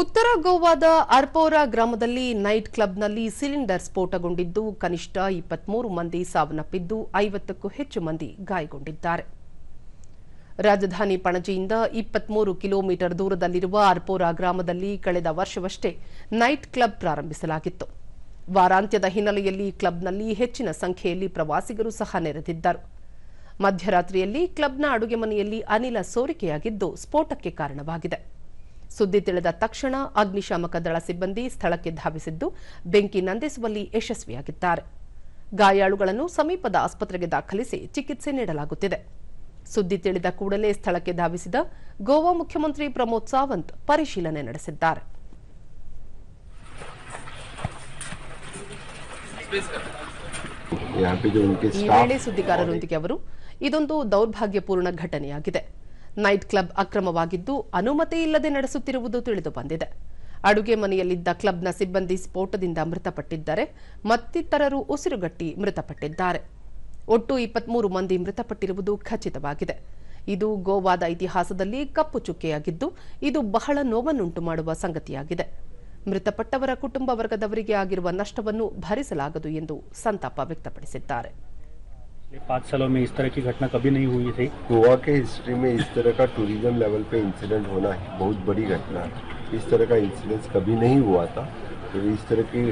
ಉತ್ತರ ಗೋವಾದ ಅರ್ಪೋರಾ ಗ್ರಾಮದಲ್ಲಿ ನೈಟ್ ಕ್ಲಬ್ನಲ್ಲಿ ಸಿಲಿಂಡರ್ ಸ್ಫೋಟಗೊಂಡಿದ್ದು, ಕನಿಷ್ಠ ಇಪ್ಪತ್ಮೂರು ಮಂದಿ ಸಾವನ್ನಪ್ಪಿದ್ದು, ಐವತ್ತಕ್ಕೂ ಹೆಚ್ಚು ಮಂದಿ ಗಾಯಗೊಂಡಿದ್ದಾರೆ. ರಾಜಧಾನಿ ಪಣಜಿಯಿಂದ ಇಪ್ಪತ್ಮೂರು ಕಿಲೋಮೀಟರ್ ದೂರದಲ್ಲಿರುವ ಅರ್ಪೋರಾ ಗ್ರಾಮದಲ್ಲಿ ಕಳೆದ ವರ್ಷವಷ್ಟೇ ನೈಟ್ ಕ್ಲಬ್ ಪ್ರಾರಂಭಿಸಲಾಗಿತ್ತು. ವಾರಾಂತ್ಯದ ಹಿನ್ನೆಲೆಯಲ್ಲಿ ಕ್ಲಬ್ನಲ್ಲಿ ಹೆಚ್ಚಿನ ಸಂಖ್ಯೆಯಲ್ಲಿ ಪ್ರವಾಸಿಗರು ಸಹ ನೆರೆದಿದ್ದರು. ಮಧ್ಯರಾತ್ರಿಯಲ್ಲಿ ಕ್ಲಬ್ನ ಅಡುಗೆ ಮನೆಯಲ್ಲಿ ಅನಿಲ ಸೋರಿಕೆಯಾಗಿದ್ದು, ಸ್ಫೋಟಕ್ಕೆ ಕಾರಣವಾಗಿದೆ. ಸುದ್ದಿ ತಿಳಿದ ತಕ್ಷಣ ಅಗ್ನಿಶಾಮಕ ದಳ ಸಿಬ್ಬಂದಿ ಸ್ಥಳಕ್ಕೆ ಧಾವಿಸಿದ್ದು ಬೆಂಕಿ ನಂದಿಸುವಲ್ಲಿ ಯಶಸ್ವಿಯಾಗಿದ್ದಾರೆ. ಗಾಯಾಳುಗಳನ್ನು ಸಮೀಪದ ಆಸ್ಪತ್ರೆಗೆ ದಾಖಲಿಸಿ ಚಿಕಿತ್ಸೆ ನೀಡಲಾಗುತ್ತಿದೆ. ಸುದ್ದಿ ತಿಳಿದ ಕೂಡಲೇ ಸ್ಥಳಕ್ಕೆ ಧಾವಿಸಿದ ಗೋವಾ ಮುಖ್ಯಮಂತ್ರಿ ಪ್ರಮೋದ್ ಸಾವಂತ್ ಪರಿಶೀಲನೆ ನಡೆಸಿದ್ದಾರೆ. ಈ ವೇಳೆ ಸುದ್ದಿಗಾರರೊಂದಿಗೆ ಅವರು ಇದೊಂದು ದೌರ್ಭಾಗ್ಯಪೂರ್ಣ ಘಟನೆಯಾಗಿದೆ. ನೈಟ್ ಕ್ಲಬ್ ಅಕ್ರಮವಾಗಿದ್ದು ಅನುಮತಿ ಇಲ್ಲದೆ ನಡೆಸುತ್ತಿರುವುದು ತಿಳಿದು ಬಂದಿದೆ. ಅಡುಗೆ ಮನೆಯಲ್ಲಿದ್ದ ಕ್ಲಬ್ನ ಸಿಬ್ಬಂದಿ ಸ್ಫೋಟದಿಂದ ಮೃತಪಟ್ಟಿದ್ದಾರೆ. ಮತ್ತಿತರರು ಉಸಿರುಗಟ್ಟಿ ಮೃತಪಟ್ಟಿದ್ದಾರೆ. ಒಟ್ಟು ಇಪ್ಪತ್ಮೂರು ಮಂದಿ ಮೃತಪಟ್ಟಿರುವುದು ಖಚಿತವಾಗಿದೆ. ಇದು ಗೋವಾದ ಇತಿಹಾಸದಲ್ಲಿ ಕಪ್ಪು ಚುಕ್ಕೆಯಾಗಿದ್ದು, ಇದು ಬಹಳ ನೋವನ್ನುಂಟು ಮಾಡುವ ಸಂಗತಿಯಾಗಿದೆ. ಮೃತಪಟ್ಟವರ ಕುಟುಂಬ ವರ್ಗದವರಿಗೆ ಆಗಿರುವ ನಷ್ಟವನ್ನು ಭರಿಸಲಾಗದು ಎಂದು ಸಂತಾಪ ವ್ಯಕ್ತಪಡಿಸಿದ್ದಾರೆ. पाँच सालों में इस तरह की घटना कभी नहीं हुई थी। गोवा के हिस्ट्री में इस तरह का टूरिज़्म लेवल पे इंसिडेंट होना है बहुत बड़ी घटना है। इस तरह का इंसिडेंस कभी नहीं हुआ था। तो इस तरह की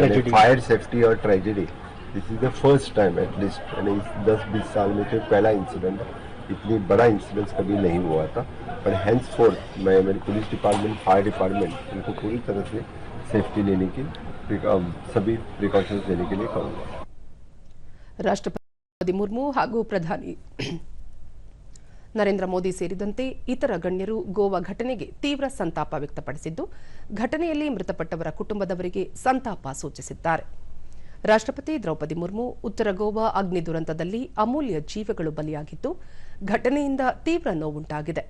यानी फायर सेफ्टी और tragedy this is the first time at least यानी दस बीस साल में तो पहला इंसिडेंट है इतनी बड़ा इंसिडेंस कभी नहीं हुआ था पर हैंड्स फोर्थ मैं मेरी पुलिस डिपार्टमेंट फायर डिपार्टमेंट इनको पूरी तरह से सेफ्टी लेने की प्रिक- अ, सभी प्रिकॉशंस लेने के लिए कहूँगा ರಾಷ್ಟ್ರಪತಿ ಮುರ್ಮು ಹಾಗೂ ಪ್ರಧಾನಿ ನರೇಂದ್ರ ಮೋದಿ ಸೇರಿದಂತೆ ಇತರ ಗಣ್ಯರು ಗೋವಾ ಘಟನೆಗೆ ತೀವ್ರ ಸಂತಾಪ ವ್ಯಕ್ತಪಡಿಸಿದ್ದು ಘಟನೆಯಲ್ಲಿ ಮೃತಪಟ್ಟವರ ಕುಟುಂಬದವರಿಗೆ ಸಂತಾಪ ಸೂಚಿಸಿದ್ದಾರೆ ರಾಷ್ಟ್ರಪತಿ ದ್ರೌಪದಿ ಮುರ್ಮು ಉತ್ತರ ಗೋವಾ ಅಗ್ನಿ ದುರಂತದಲ್ಲಿ ಅಮೂಲ್ಯ ಜೀವಗಳು ಬಲಿಯಾಗಿದ್ದು ಘಟನೆಯಿಂದ ತೀವ್ರ ನೋವುಂಟಾಗಿದೆ.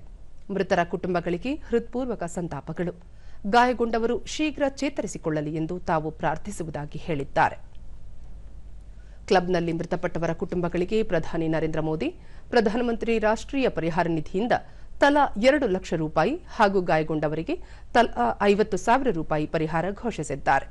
ಮೃತರ ಕುಟುಂಬಗಳಿಗೆ ಹೃತ್ಪೂರ್ವಕ ಸಂತಾಪಗಳು. ಗಾಯಗೊಂಡವರು ಶೀಘ್ರ ಚೇತರಿಸಿಕೊಳ್ಳಲಿ ಎಂದು ತಾವು ಪ್ರಾರ್ಥಿಸುವುದಾಗಿ ಹೇಳಿದ್ದಾರೆ. ಕ್ಲಬ್ನಲ್ಲಿ ಮೃತಪಟ್ಟವರ ಕುಟುಂಬಗಳಿಗೆ ಪ್ರಧಾನಿ ನರೇಂದ್ರ ಮೋದಿ, ಪ್ರಧಾನಮಂತ್ರಿ ರಾಷ್ಟ್ರೀಯ ಪರಿಹಾರ ನಿಧಿಯಿಂದ ತಲಾ ಎರಡು ಲಕ್ಷ ರೂಪಾಯಿ ಹಾಗೂ ಗಾಯಗೊಂಡವರಿಗೆ ತಲಾ ಐವತ್ತು ಸಾವಿರ ರೂಪಾಯಿ ಪರಿಹಾರ ಘೋಷಿಸಿದ್ದಾರೆ.